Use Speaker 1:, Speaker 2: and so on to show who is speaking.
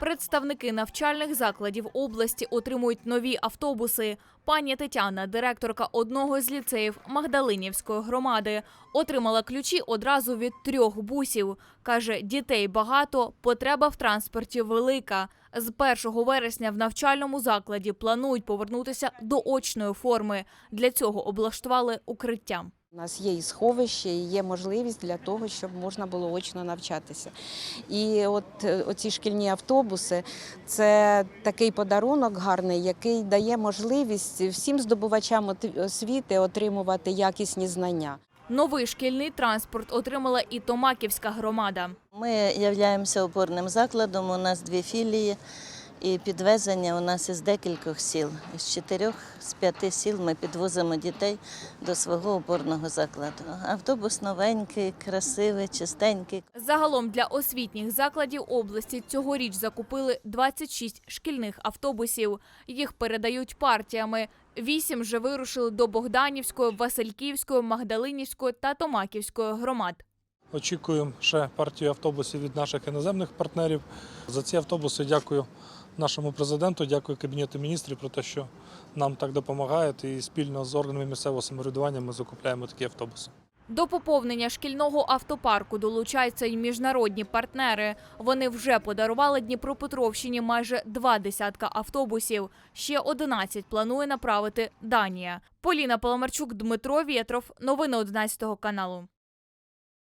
Speaker 1: Представники навчальних закладів області отримують нові автобуси. Пані Тетяна, директорка одного з ліцеїв Магдалинівської громади, отримала ключі одразу від трьох бусів. Каже, дітей багато, потреба в транспорті велика. З 1 вересня в навчальному закладі планують повернутися до очної форми. Для цього облаштували укриття.
Speaker 2: У нас є і сховище, і є можливість для того, щоб можна було очно навчатися. І от е, оці шкільні автобуси це такий подарунок гарний, який дає можливість всім здобувачам освіти отримувати якісні знання.
Speaker 1: Новий шкільний транспорт отримала і Томаківська громада.
Speaker 3: Ми являємося опорним закладом. У нас дві філії, і підвезення у нас із декількох сіл. З чотирьох з п'яти сіл ми підвозимо дітей до свого опорного закладу. Автобус новенький, красивий, чистенький.
Speaker 1: Загалом для освітніх закладів області цьогоріч закупили 26 шкільних автобусів. Їх передають партіями. Вісім вже вирушили до Богданівської, Васильківської, Магдалинівської та Томаківської громад.
Speaker 4: Очікуємо ще партію автобусів від наших іноземних партнерів. За ці автобуси дякую нашому президенту, дякую Кабінету міністрів про те, що нам так допомагають. І спільно з органами місцевого самоврядування ми закупляємо такі автобуси.
Speaker 1: До поповнення шкільного автопарку долучаються й міжнародні партнери. Вони вже подарували Дніпропетровщині майже два десятка автобусів. Ще 11 планує направити Данія. Поліна Паламарчук, Дмитро Вєтров. Новини 11 каналу.